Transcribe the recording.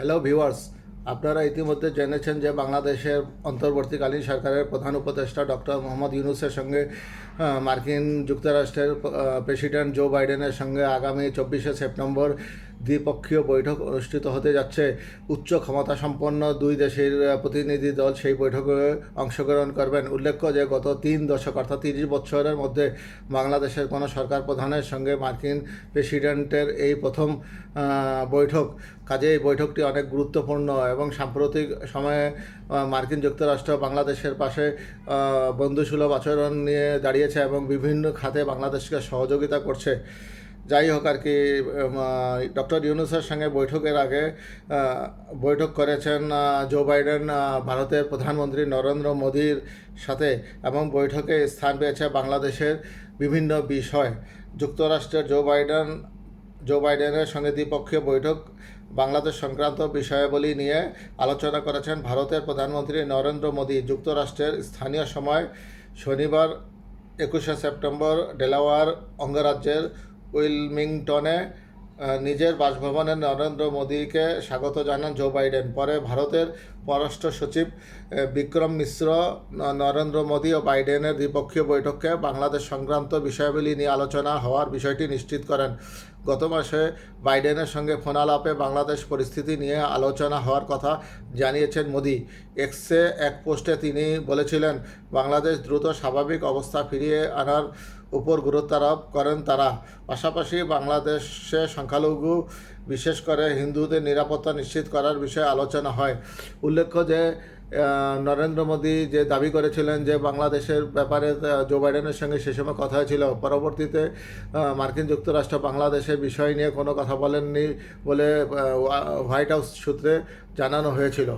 Hello viewers আপনারা ইতিমধ্যে জেনেছেন যে বাংলাদেশের অন্তর্বর্তীকালীন সরকারের প্রধান উপদেষ্টা ডক্টর মোহাম্মদ ইউনুসের সঙ্গে মার্কিন যুক্তরাষ্ট্রের প্রেসিডেন্ট জো বাইডেনের সঙ্গে আগামী চব্বিশে সেপ্টেম্বর দ্বিপক্ষীয় বৈঠক অনুষ্ঠিত হতে যাচ্ছে। উচ্চ ক্ষমতা সম্পন্ন দুই দেশের প্রতিনিধি দল সেই বৈঠকে অংশগ্রহণ করবেন। উল্লেখ্য যে, গত তিন দশক অর্থাৎ তিরিশ বছরের মধ্যে বাংলাদেশের কোনো সরকার প্রধানের সঙ্গে মার্কিন প্রেসিডেন্টের এই প্রথম বৈঠক। কাজে এই বৈঠকটি অনেক গুরুত্বপূর্ণ এবং সাম্প্রতিক সময়ে মার্কিন যুক্তরাষ্ট্র বাংলাদেশের পাশে বন্ধুসুলভ আচরণ নিয়ে দাঁড়িয়েছে এবং বিভিন্ন খাতে বাংলাদেশকে সহযোগিতা করছে। যাই হোক আর কি ডক্টর ইউনুসের সঙ্গে বৈঠকের আগে বৈঠক করেছেন জো বাইডেন ভারতের প্রধানমন্ত্রী নরেন্দ্র মোদীর সাথে এবং বৈঠকে স্থান পেয়েছে বাংলাদেশের বিভিন্ন বিষয়। যুক্তরাষ্ট্রের জো বাইডেন, জো বাইডেনের সঙ্গে দ্বিপক্ষীয় বৈঠক বাংলাদেশ সংক্রান্ত বিষয়াবলী নিয়ে আলোচনা করেছেন ভারতের প্রধানমন্ত্রী নরেন্দ্র মোদী। যুক্তরাষ্ট্রের স্থানীয় সময় শনিবার একুশে সেপ্টেম্বর ডেলাওয়ার অঙ্গরাজ্যের উইলমিংটনে নিজের বাসভবনে নরেন্দ্র মোদীকে স্বাগত জানান জো বাইডেন। পরে ভারতের পররাষ্ট্র সচিব বিক্রম মিশ্র নরেন্দ্র মোদী ও বাইডেনের দ্বিপক্ষীয় বৈঠকে বাংলাদেশ সংক্রান্ত বিষয়াবলী নিয়ে আলোচনা হওয়ার বিষয়টি নিশ্চিত করেন। গত মাসে বাইডেনের সঙ্গে ফোনালাপে বাংলাদেশ পরিস্থিতি নিয়ে আলোচনা হওয়ার কথা জানিয়েছেন মোদি। এক্সে এক পোস্টে তিনি বলেছিলেন, বাংলাদেশ দ্রুত স্বাভাবিক অবস্থা ফিরিয়ে আনার উপর গুরুত্ব আরোপ করেন তারা। পাশাপাশি বাংলাদেশে সংখ্যালঘু, বিশেষ করে হিন্দুদের নিরাপত্তা নিশ্চিত করার বিষয়ে আলোচনা হয়। উল্লেখ্য যে নরেন্দ্র মোদী যে দাবি করেছিলেন যে বাংলাদেশের ব্যাপারে জো বাইডেনের সঙ্গে সে সময় কথা হয়েছিল, পরবর্তীতে মার্কিন যুক্তরাষ্ট্র বাংলাদেশের বিষয় নিয়ে কোনো কথা বলেননি বলে হোয়াইট হাউস সূত্রে জানানো হয়েছিল।